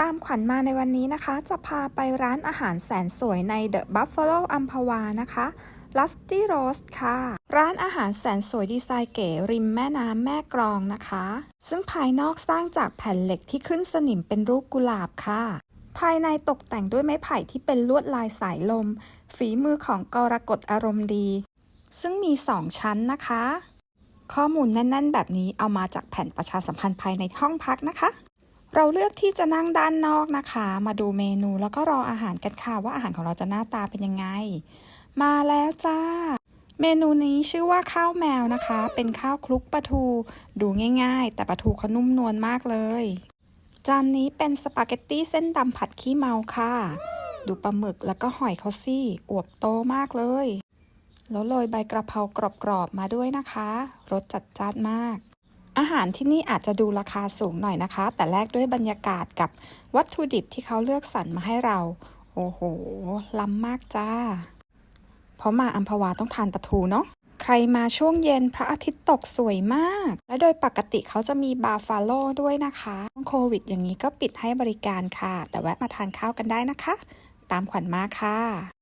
ตามขวัญมาในวันนี้นะคะ จะพาไปร้านอาหารแสนสวยใน The Buffalo อัมพวานะคะ Lusty Rose ค่ะ ร้านอาหารแสนสวยดีไซน์เก๋ริมแม่น้ำแม่กรองนะคะ ซึ่งภายนอกสร้างจากแผ่นเหล็กที่ขึ้นสนิมเป็นรูปกุหลาบค่ะ ภายในตกแต่งด้วยไม้ไผ่ที่เป็นลวดลายสายลม ฝีมือของกรกฎอารมณ์ดี ซึ่งมี2ชั้นนะคะ ข้อมูลแน่น ๆ แบบนี้เอามาจากแผ่นประชาสัมพันธ์ภายในห้องพักนะคะ เราเลือกที่จะนั่งด้านนอกนะคะ มาดูเมนูแล้วก็รออาหารกันค่ะ ว่าอาหารของเราจะหน้าตาเป็นยังไง มาแล้วจ้า เมนูนี้ชื่อว่าข้าวแมวนะคะ เป็นข้าวคลุกปลาทู ดูง่าย ๆ แต่ปลาทูเขานุ่มนวลมากเลย จานนี้เป็นสปาเกตตี้เส้นดำผัดขี้เมาค่ะ ดูปลาหมึกแล้วก็หอยเขาซี่อวบโตมากเลย แล้วโรยใบกระเพรากรอบๆมาด้วยนะคะรสจัดจ้านมาก อาหารที่นี่อาจจะดูราคาสูงหน่อยนะคะ แต่แลกด้วยบรรยากาศกับวัตถุดิบที่เขาเลือกสรรมาให้เรา โอ้โห ล้ำมากจ้า เพราะมาอัมพวาต้องทานปลาทูเนาะใครมาช่วงเย็นพระอาทิตย์ตกสวยมาก และโดยปกติเขาจะมีบาฟาโลด้วยนะคะช่วงโควิด อย่างนี้ก็ปิดให้บริการค่ะ แต่แวะมาทานข้าวกันได้นะคะ ตามขวัญมาค่ะ